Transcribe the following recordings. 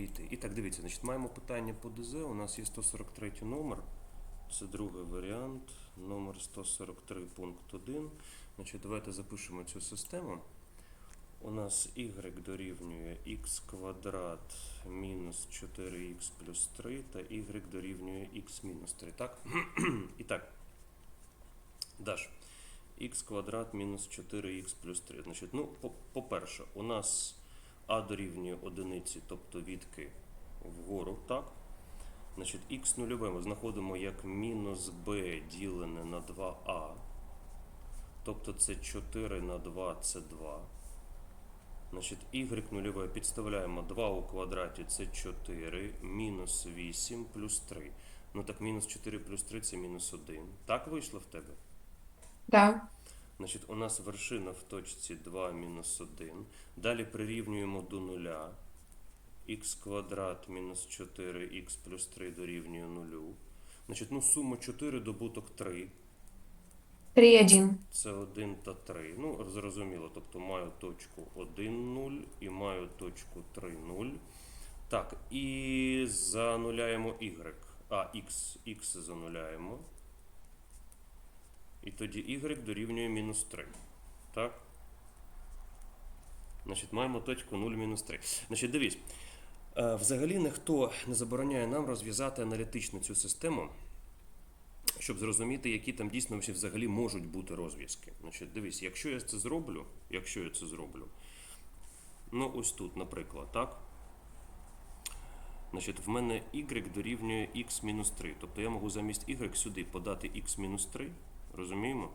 йти. І так, дивіться, значить, маємо питання по ДЗ. У нас є 143 номер. Це другий варіант. Номер 143 пункт 1. Значить, давайте запишемо цю систему. У нас y дорівнює x квадрат мінус 4x плюс 3 та y дорівнює x мінус 3. Так? І так. Даш. x квадрат мінус 4x плюс 3. Значить, ну, по- по-перше, у нас а дорівнює одиниці, тобто відки вгору, так? Значить, х нульове ми знаходимо як мінус b ділене на 2а. Тобто це 4 на 2 це 2. Значить, y нульове підставляємо 2 у квадраті це 4, мінус 8 плюс 3. Ну так мінус 4 плюс 3 це мінус 1. Так вийшло в тебе? Да. Значить, у нас вершина в точці 2 мінус 1. Далі прирівнюємо до нуля. х квадрат мінус 4х плюс 3 дорівнює нулю. Значить, ну сума 4 добуток 3. 3, 1. Це 1 та 3. Ну, зрозуміло. Тобто маю точку 1, 0 і маю точку 3, 0. Так, і зануляємо y. А, x, x зануляємо. І тоді y дорівнює мінус 3. Так? Значить, маємо точку 0 мінус 3. Значить, дивись. е, Взагалі ніхто не забороняє нам розв'язати аналітично цю систему, щоб зрозуміти, які там дійсно взагалі можуть бути розв'язки. Значить, дивись, якщо я це зроблю, якщо я це зроблю, ну ось тут, наприклад, так? Значить, в мене y дорівнює x мінус 3. Тобто я можу замість y сюди подати x мінус 3. Розуміємо?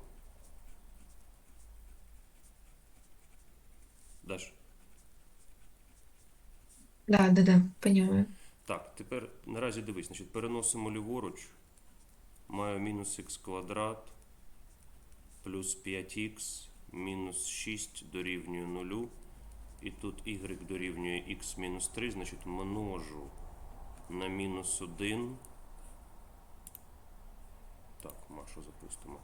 Даш? Да, да, да, понимаю. Так, тепер наразі дивись, значить, переносимо ліворуч. Маю мінус х квадрат плюс 5х мінус 6 дорівнює 0. І тут y дорівнює х мінус 3, значить множу на мінус 1. Так, Машу запустимо.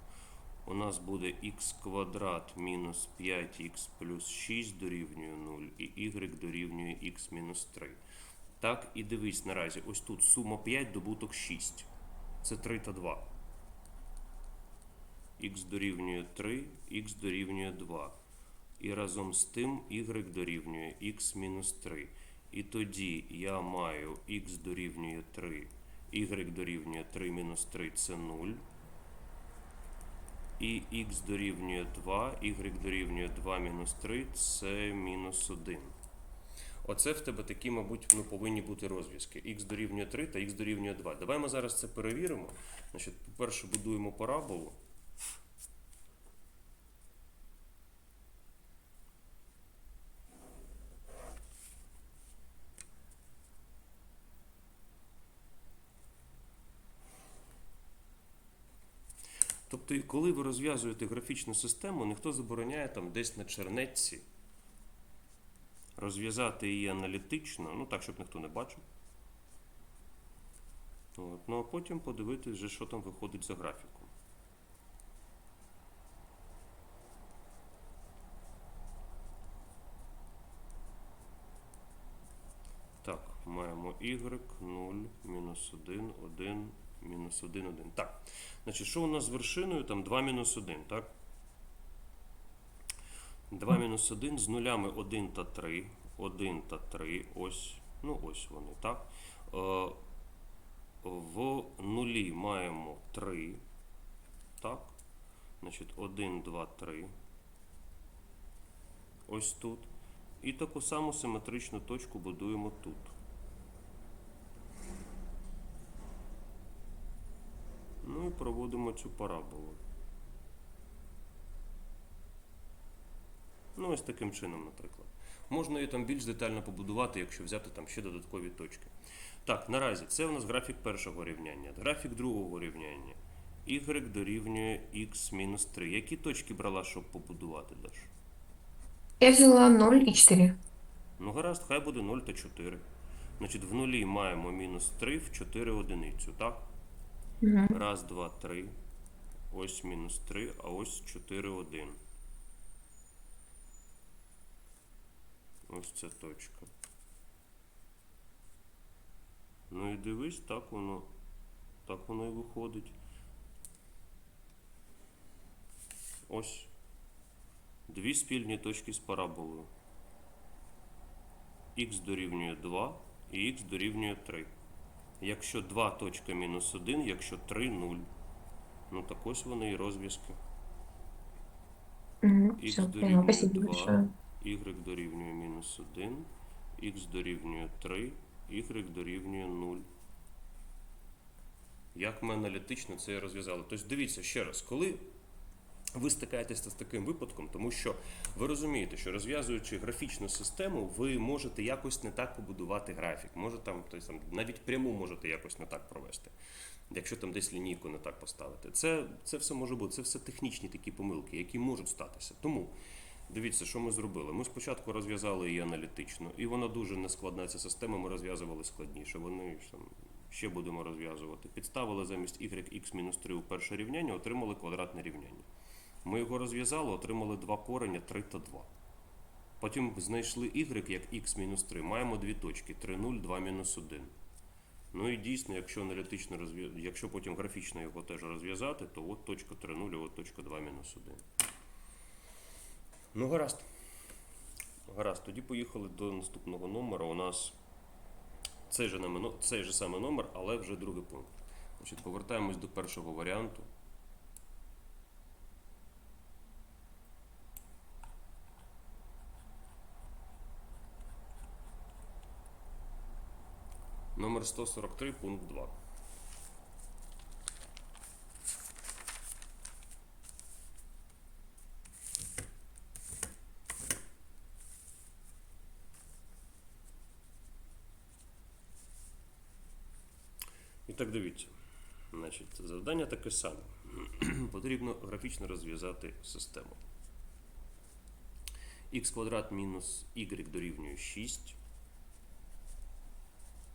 У нас буде х квадрат мінус 5х плюс 6 дорівнює 0 і y дорівнює х мінус 3. Так, і дивись наразі, ось тут сума 5, добуток 6. Це 3 та 2. Х дорівнює 3, х дорівнює 2. І разом з тим y дорівнює х мінус 3. І тоді я маю х дорівнює 3, y дорівнює 3 мінус 3 це 0. І х дорівнює 2, y дорівнює 2 мінус 3 це мінус 1. Оце в тебе такі, мабуть, ну, повинні бути розв'язки. Х дорівнює 3 та х дорівнює 2. Давай ми зараз це перевіримо. Значить, по-перше, будуємо параболу. Тобто, коли ви розв'язуєте графічну систему, ніхто забороняє там десь на чернетці розв'язати її аналітично, ну так, щоб ніхто не бачив. От. Ну а потім подивитись, вже, що там виходить за графіком. Так, маємо y, 0, мінус 1, 1, мінус 1, 1. Так, значить, що у нас з вершиною? Там 2 мінус 1, так? 2 мінус 1 з нулями 1 та 3. 1 та 3. Ось. Ну, ось вони, так? Е, в нулі маємо 3. Так. Значить, 1, 2, 3. Ось тут. І таку саму симетричну точку будуємо тут. Ну і проводимо цю параболу. Ну, ось таким чином, наприклад. Можна її там більш детально побудувати, якщо взяти там ще додаткові точки. Так, наразі це у нас графік першого рівняння. Графік другого рівняння. Y дорівнює x мінус 3. Які точки брала, щоб побудувати Даш? Я взяла 0 и 4. Ну, гаразд, хай буде 0 та 4. Значить, в нулі маємо мінус 3 в 4 одиницю, так? Угу. Раз, два, три. Ось мінус 3, а ось 4, 1. Ось ця точка. Ну і дивись, так воно, так воно і виходить. Ось. Дві спільні точки з параболою. Х дорівнює 2 і х дорівнює 3. Якщо 2 точка мінус 1, якщо 3 0. Ну так ось вони і розв'язки. Угу. Х дорівнює 2, y дорівнює мінус 1, х дорівнює 3, y дорівнює 0. Як ми аналітично це розв'язали? Тобто дивіться ще раз, коли ви стикаєтеся з таким випадком, тому що ви розумієте, що розв'язуючи графічну систему, ви можете якось не так побудувати графік. Може там, тобто, там навіть пряму можете якось не так провести. Якщо там десь лінійку не так поставити. Це, це все може бути, це все технічні такі помилки, які можуть статися. Тому дивіться, що ми зробили. Ми спочатку розв'язали її аналітично, і вона дуже нескладна ця система. Ми розв'язували складніше. Вони там ще будемо розв'язувати. Підставили замість yx-3 у перше рівняння, отримали квадратне рівняння. Ми його розв'язали, отримали два корення 3 та 2. Потім знайшли y як x-3. Маємо дві точки 3, 0, 2, 1. Ну і дійсно, якщо аналітично розв'язати, якщо потім графічно його теж розв'язати, то от точка 3, 0, от точка 2, 1. Ну, гаразд. Гаразд, тоді поїхали до наступного номера. У нас цей же, цей же самий номер, але вже другий пункт. Значить, повертаємось до першого варіанту. Номер 143, пункт 2. І так дивіться. Значить, завдання таке саме. Потрібно графічно розв'язати систему. х квадрат мінус y дорівнює 6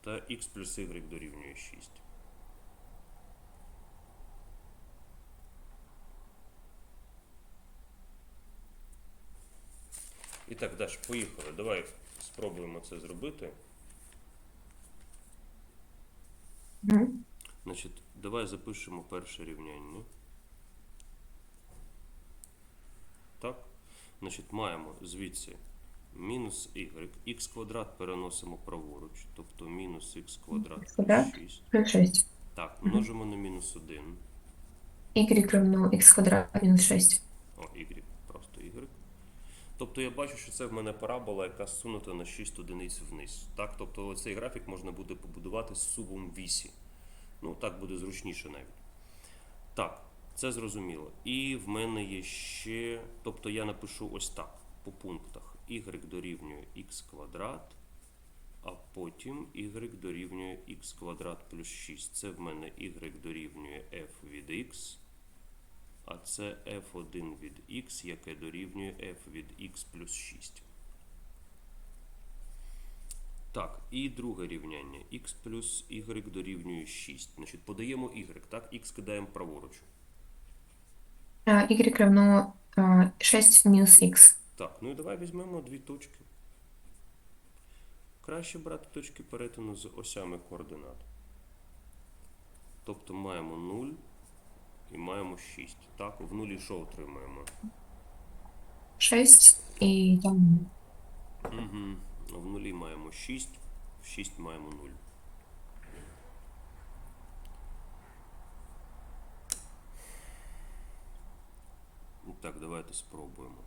та x плюс y дорівнює 6. І так, Даш, поїхали. Давай спробуємо це зробити. Угу. Значить, давай запишемо перше рівняння. Так. Значить, маємо звідси мінус y. х квадрат переносимо праворуч, тобто мінус х квадрат плюс 6. Плюс 6. Так, множимо на мінус 1. Y равно x квадрат минус 6. О, y, просто y. Тобто я бачу, що це в мене парабола, яка зсунута на 6 одиниць вниз. Так, тобто цей графік можна буде побудувати з субом вісі. Ну, так буде зручніше навіть. Так, це зрозуміло. І в мене є ще. Тобто я напишу ось так по пунктах. Y дорівнює x квадрат, а потім y дорівнює x квадрат плюс 6. Це в мене y дорівнює f від x. А це f1 від x, яке дорівнює f від x плюс 6. Так, і друге рівняння. x плюс y дорівнює 6. Значить, подаємо y, так? x кидаємо праворуч. Y равно 6 минус x. Так, ну і давай візьмемо дві точки. Краще брати точки перетину з осями координат. Тобто маємо 0 і маємо 6. Так, в нулі що отримаємо? 6 и там Угу. В нулі маємо 6, в 6 маємо 0. Ну, Так, давайте спробуємо.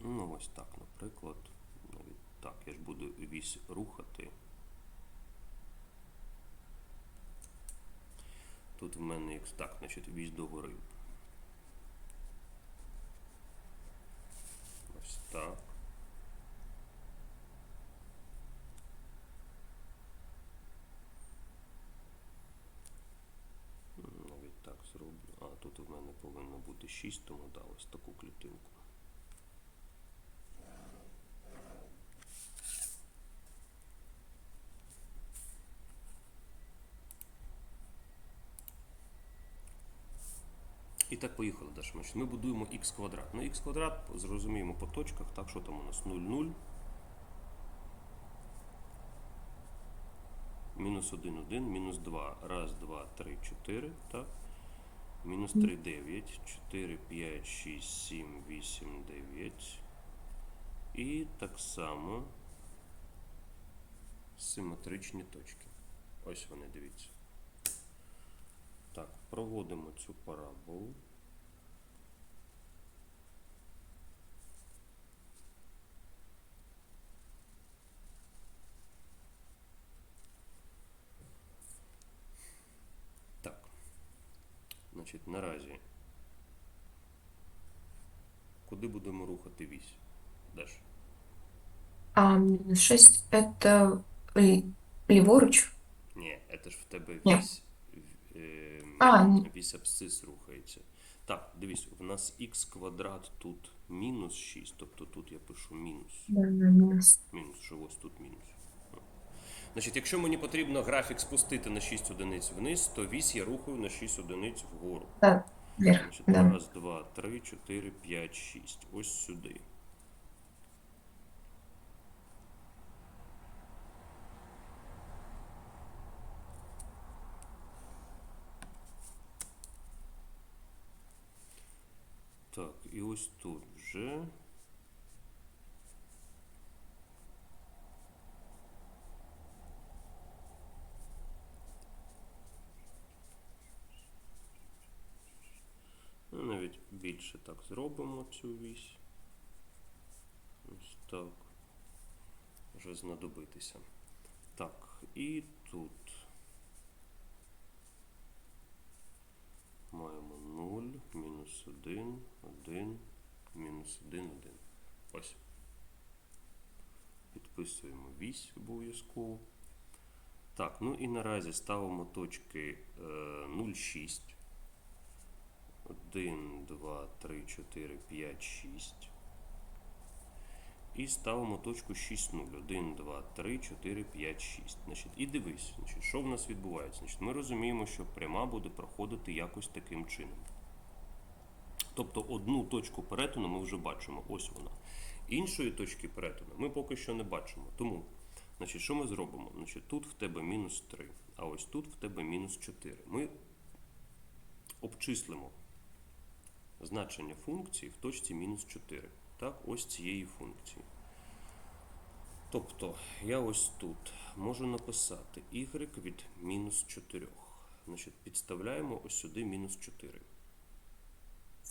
Ну, ось так, наприклад. Навіть так, я ж буду вісь рухати. Тут в мене як так, значить вісь догори. Ось так. Навіть так зроблю. А, тут в мене повинно бути 6, тому дав ось таку клітинку. І так поїхали далі. Ми будуємо х квадрат. Ну, х квадрат зрозуміємо по точках, так що там у нас 0, 0. мінус 1, 1, мінус 2. Раз, два, три, чотири. Так. Мінус 3, 9, 4, 5, 6, 7, 8, 9. І так само симетричні точки. Ось вони, дивіться. Так, проводимо цю параболу. Так. Значить, наразі. Куди будемо рухати вісь? Даш? А минус 6 это ліворуч. Ні, це ж в тебе вісь. А, вісь абсцис рухається. Так, дивись, у нас х квадрат тут мінус 6, тобто тут я пишу мінус. Да. Мінус, що ось тут мінус. Ну. Значить, якщо мені потрібно графік спустити на 6 одиниць вниз, то вісь я рухаю на 6 одиниць вгору. Вверх. Значить, Да. раз, два, три, чотири, п'ять, шість. Ось сюди. Так, і ось тут вже. Ну, навіть більше так зробимо цю вісь. Ось так. Вже знадобитися. Так, і тут маємо 0, мінус 1, 1, мінус 1, 1. Ось. Підписуємо вісь обов'язково. Так, ну і наразі ставимо точки е, 0,6. 1, 2, 3, 4, 5, 6. І ставимо точку 6, 0. 1, 2, 3, 4, 5, 6. Значить, і дивись, значить, що в нас відбувається. Значить, ми розуміємо, що пряма буде проходити якось таким чином. Тобто одну точку перетину ми вже бачимо, ось вона. Іншої точки перетину ми поки що не бачимо. Тому, значить, що ми зробимо? Значить, тут в тебе мінус 3, а ось тут в тебе мінус 4. Ми обчислимо значення функції в точці мінус 4. Так, ось цієї функції. Тобто, я ось тут можу написати y від мінус 4. Значить, підставляємо ось сюди мінус 4.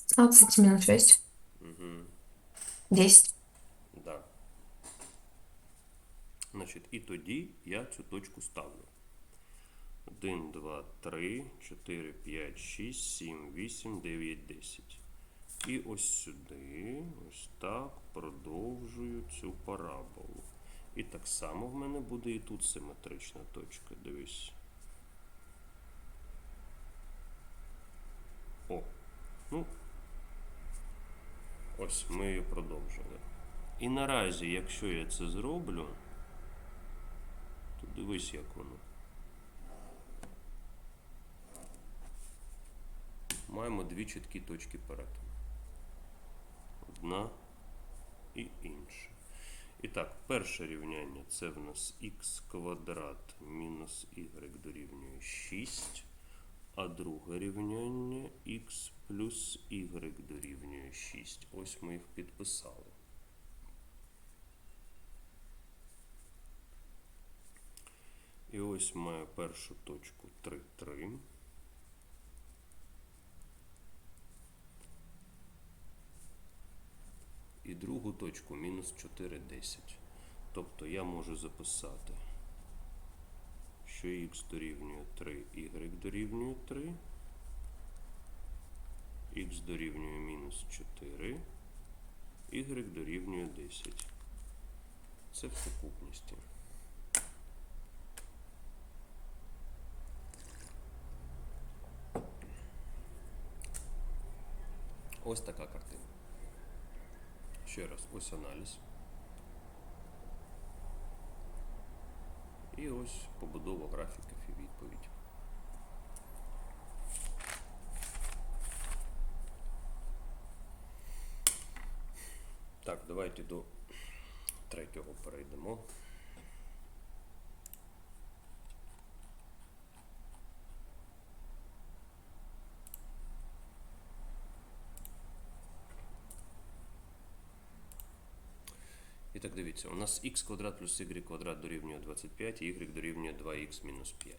16 минус 6. Угу. 10. Да. Значить, і тоді я цю точку ставлю. 1, 2, 3, 4, 5, 6, 7, 8, 9, 10. І ось сюди, ось так, продовжую цю параболу. І так само в мене буде і тут симетрична точка. Дивись. О, ну, ось ми її продовжили. І наразі, якщо я це зроблю, то дивись, як воно. Маємо дві чіткі точки перетину. Одна і інша. І так, перше рівняння це в нас х квадрат мінус y дорівнює 6. А друге рівняння х плюс y дорівнює 6. Ось ми їх підписали. І ось маю першу точку 3, 3. І другу точку мінус 4, 10. Тобто я можу записати, що х дорівнює 3, y дорівнює 3, х дорівнює мінус 4, y дорівнює 10. Це в сукупності. Ось така картина. Ще раз, ось аналіз. І ось побудова графіків і відповідь. Так, давайте до третього перейдемо. І так дивіться, у нас х квадрат плюс y квадрат дорівнює 25, і y дорівнює 2х мінус 5.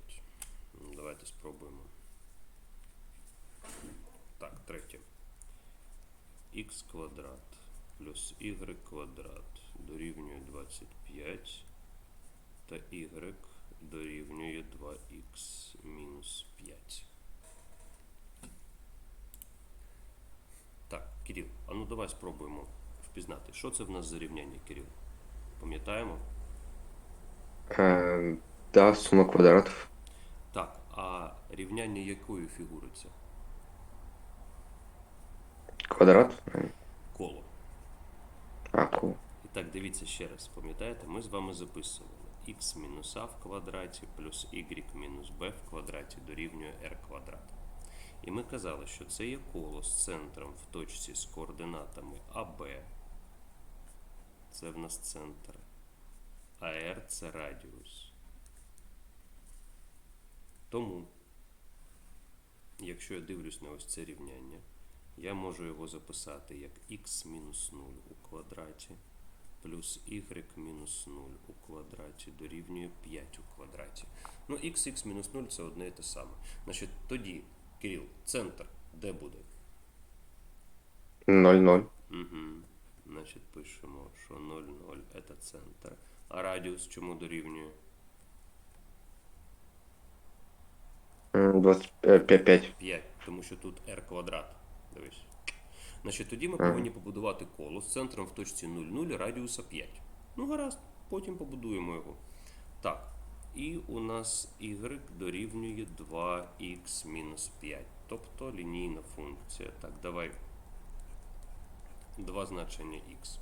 Ну, Давайте спробуємо. Так, третє. х квадрат плюс y квадрат дорівнює 25 та y дорівнює 2х мінус 5. Так, Кирил, а ну давай спробуємо впізнати, що це в нас за рівняння, Кирил? Пам'ятаємо? Е, да, сума квадратів. Так, а рівняння якої фігури це? Квадрат? Коло. А, кул. І так, дивіться ще раз, пам'ятаєте, ми з вами записували мінус а в квадраті плюс y мінус b в квадраті дорівнює r квадрат. І ми казали, що це є коло з центром в точці з координатами АБ. Це в нас центр. А r це радіус. Тому, якщо я дивлюсь на ось це рівняння, я можу його записати як х мінус 0 у квадраті плюс y мінус 0 у квадраті дорівнює 5 у квадраті. Ну, x, x мінус 0 це одне і те саме. Значить, тоді, Кирил, центр де буде? 0, 0. Угу. Значить, пишемо, що 0, 0 це центр. А радіус чому дорівнює? 25, 5. 5, тому що тут r квадрат. Дивись. Значить, тоді ми повинні побудувати коло з центром в точці 0, 0 радіуса 5. Ну, гаразд, потім побудуємо його. Так. І у нас y дорівнює 2х мінус 5. Тобто лінійна функція. Так, давай. Два значення х.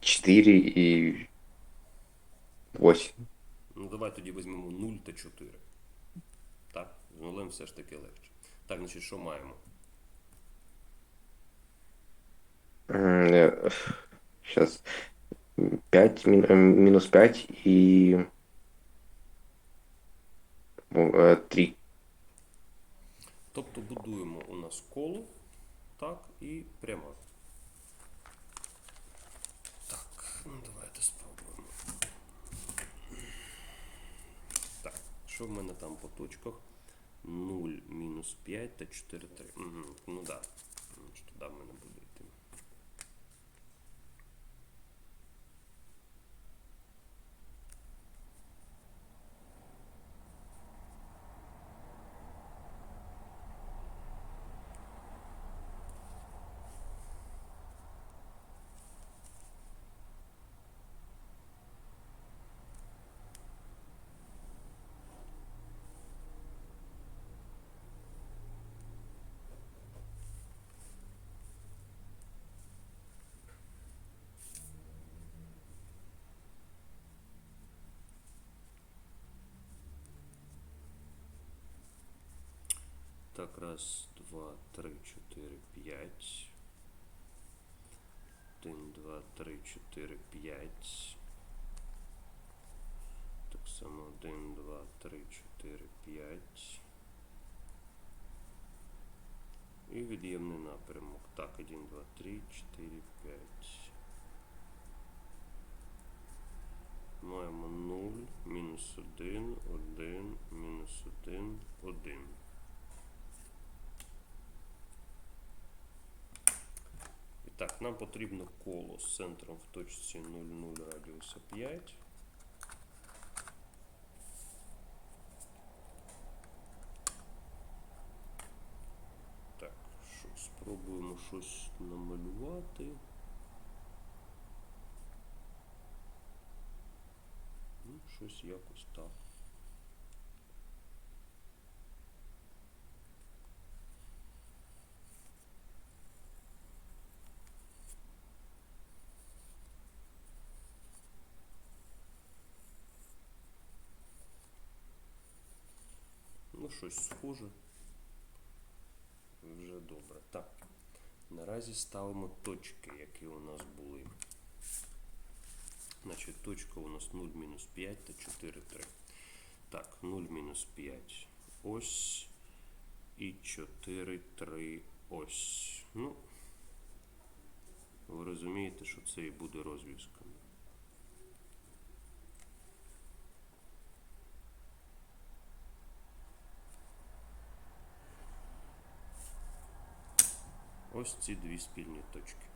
4 і 8. Ну, давай тоді візьмемо 0 та 4. Так, з нулем все ж таки легше. Так, значить, що маємо? Сейчас. 5, минус 5 и 3. Тобто будуємо нас коло, так, і пряма. Так, ну давайте спробуємо. Так, що в мене там по точках? 0, мінус 5 та 4, 3. Угу, ну да. Значить, Туди в мене буде йти. Так, раз, два, три, чотири, п'ять. Один, два, три, чотири, п'ять. Так само один, два, три, чотири, п'ять. І від'ємний напрямок. Так, один, два, три, чотири, п'ять. Маємо 0, мінус 1, 1, мінус 1, 1. Так, нам потрібно коло з центром в точці 0,0 радіуса 5. Так, що, спробуємо щось намалювати. Ну, щось якось так. Щось схоже. Вже добре. Так. Наразі ставимо точки, які у нас були. Значить, точка у нас 0 мінус 5 та 4, 3. Так, 0 мінус 5 ось. І 4, 3 ось. Ну, ви розумієте, що це і буде розв'язком. Ось ці дві спільні точки.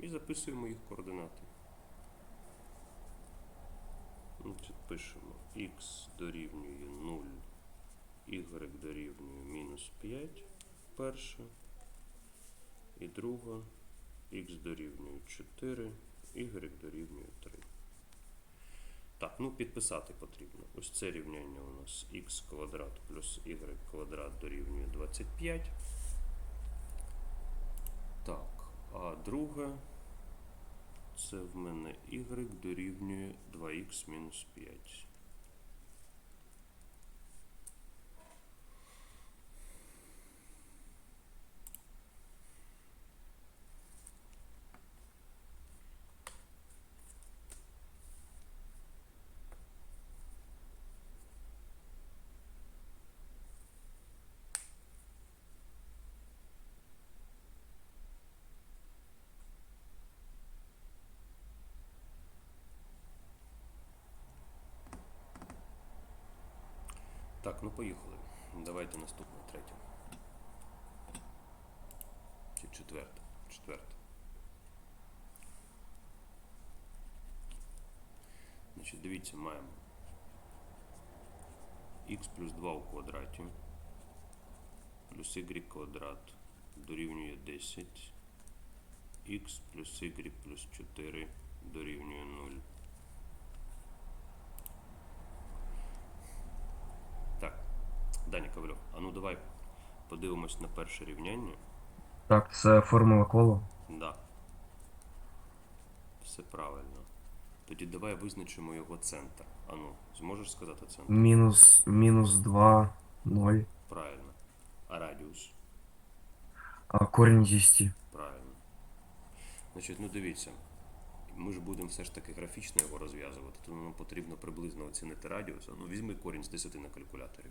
І записуємо їх координати. Значить, пишемо x дорівнює 0, y дорівнює мінус 5, перша, і друга, x дорівнює 4, y дорівнює 3. Так, ну підписати потрібно. Ось це рівняння у нас x квадрат плюс y квадрат дорівнює 25. Так, а друге це в мене y дорівнює 2х мінус 5. Так, ну поїхали. Давайте наступне, третє. Чи четверте? Четверте. Значить, дивіться, маємо х плюс 2 у квадраті плюс y квадрат дорівнює 10, х плюс y плюс 4 дорівнює 0. Так, Даня Ковальов, а ну давай подивимось на перше рівняння. Так, це формула кола. Да. Все правильно. Тоді давай визначимо його центр. Ану, зможеш сказати центр? Мінус, мінус 2, 0. Правильно. А радіус? А корінь з 10. Правильно. Значить, ну дивіться. Ми ж будемо все ж таки графічно його розв'язувати, тому нам потрібно приблизно оцінити радіус. Ну, візьми корінь з 10 на калькуляторі.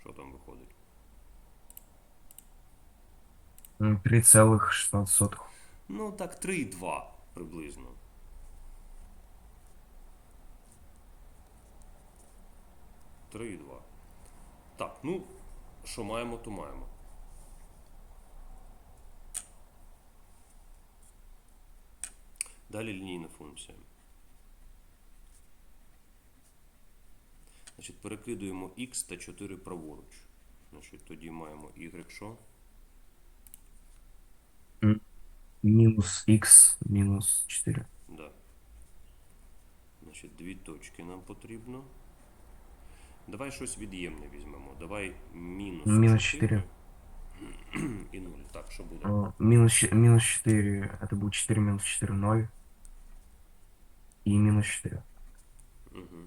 Що там виходить? 3,16. Ну, так, 3,2 приблизно. Три два. Так, ну, що маємо, то маємо. Далі лінійна функція. Значить, перекидуємо x та 4 праворуч. Значить, тоді маємо y що? Мінус х, мінус 4. Да. Значить, дві точки нам потрібно. Давай щось від'ємне візьмемо. Давай мінус, Мінус 4 і 0. Так, що буде? А, Минус, щ- минус 4, это будет 4 минус 4, 0. И минус 4. Угу.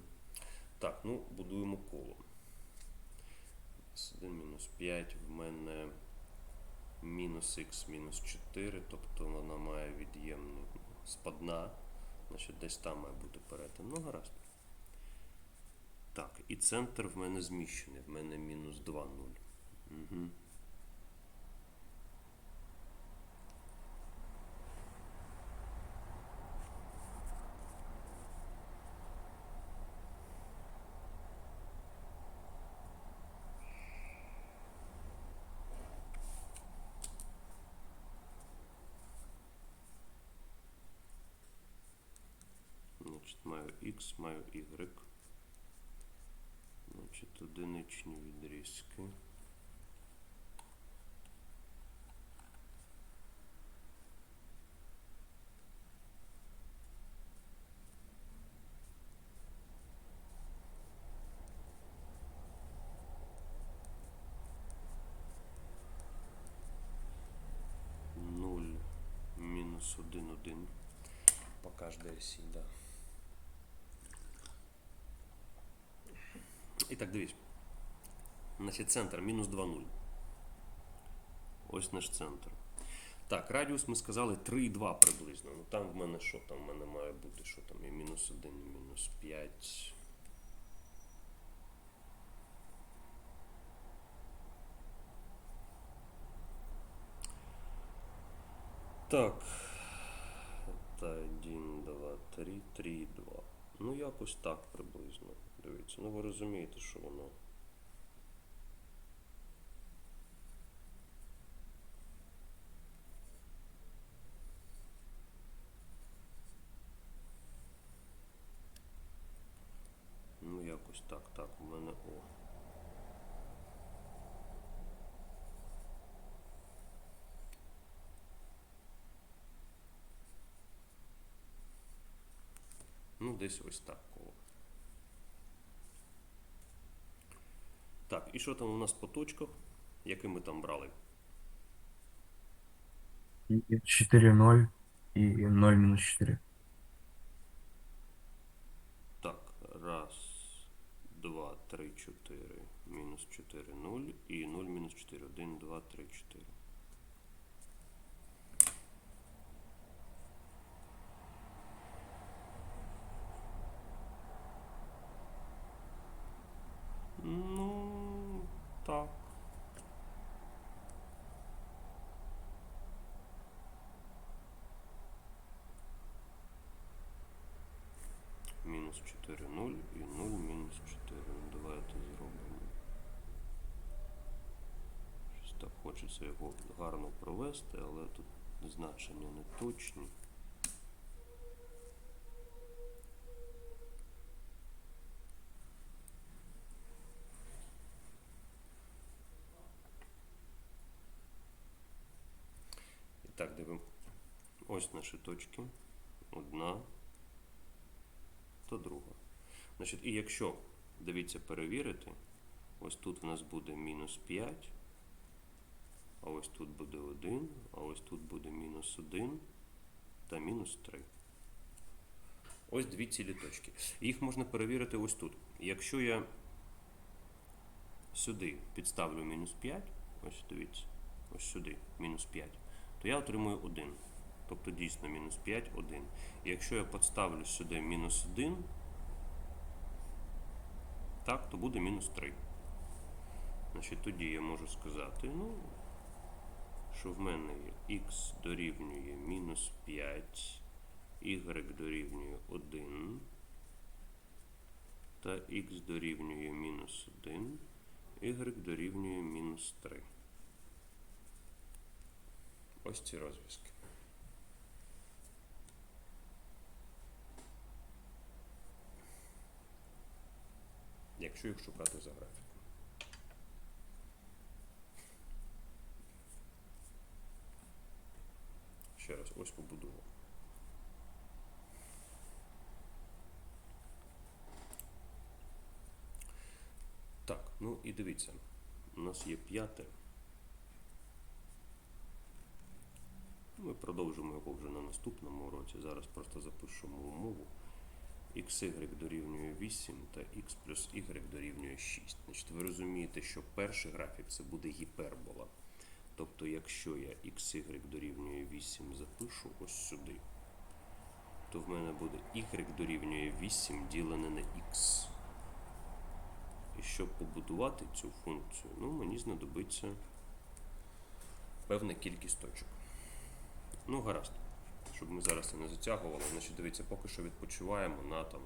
Так, ну, будуємо коло. 1 мінус 5 в мене мінус х мінус 4, тобто вона має від'ємну спадна. Значить, десь там має бути перетин. Ну, гаразд. Так, і центр в мене зміщений. В мене мінус 2, 0. Угу. Значить, X, маю Y. Значить, одиничні відрізки. Нуль мінус один один по да. І так, дивись. Значить, центр мінус 2,0. Ось наш центр. Так, радіус ми сказали 3,2 приблизно. Ну Там в мене що? Там в мене має бути, що там і мінус 1, і мінус 5. Так. Та 1, 2, 3, 3, 2. Ну, якось так приблизно. Дивіться. Ну ви розумієте, що воно. Ну, якось так, так, у мене О. Ну, десь ось так коло. Так, і що там у нас по точках? Які ми там брали? И 4, 0 і 0 мінус 4. Так, раз, два, три, чотири, мінус 4, 0 і 0 мінус 4. 1, 2, 3, 4. Ну, так. Мінус 4, 0 і 0 мінус 4. Ну, давайте зробимо. Щось так хочеться його гарно провести, але тут значення не точні. І так, дивимо. Ось наші точки. Одна та друга. Значить, і якщо, дивіться, перевірити, ось тут в нас буде мінус 5, а ось тут буде 1, а ось тут буде мінус 1 та мінус 3. Ось дві цілі точки. Їх можна перевірити ось тут. Якщо я сюди підставлю мінус 5, ось дивіться, ось сюди мінус 5, то я отримую 1. Тобто дійсно мінус 5, 1. І якщо я підставлю сюди мінус 1, так, то буде мінус 3. Значить, тоді я можу сказати, ну, що в мене є x дорівнює мінус 5, y дорівнює 1, та x дорівнює мінус 1, y дорівнює мінус 3. Ось ці розв'язки. Якщо їх шукати за. Ще раз, ось побудова. Так, ну і дивіться, у нас є п'яте. Ми продовжимо його вже на наступному уроці. Зараз просто запишемо умову. xy дорівнює 8 та x плюс y дорівнює 6. Значить, ви розумієте, що перший графік це буде гіпербола. Тобто, якщо я xy дорівнює 8 запишу ось сюди, то в мене буде y дорівнює 8 ділене на x. І щоб побудувати цю функцію, ну, мені знадобиться певна кількість точок. Ну, гаразд. Щоб ми зараз це не затягували. Значить, дивіться, поки що відпочиваємо на там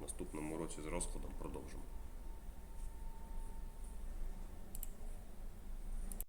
наступному році з розкладом продовжимо.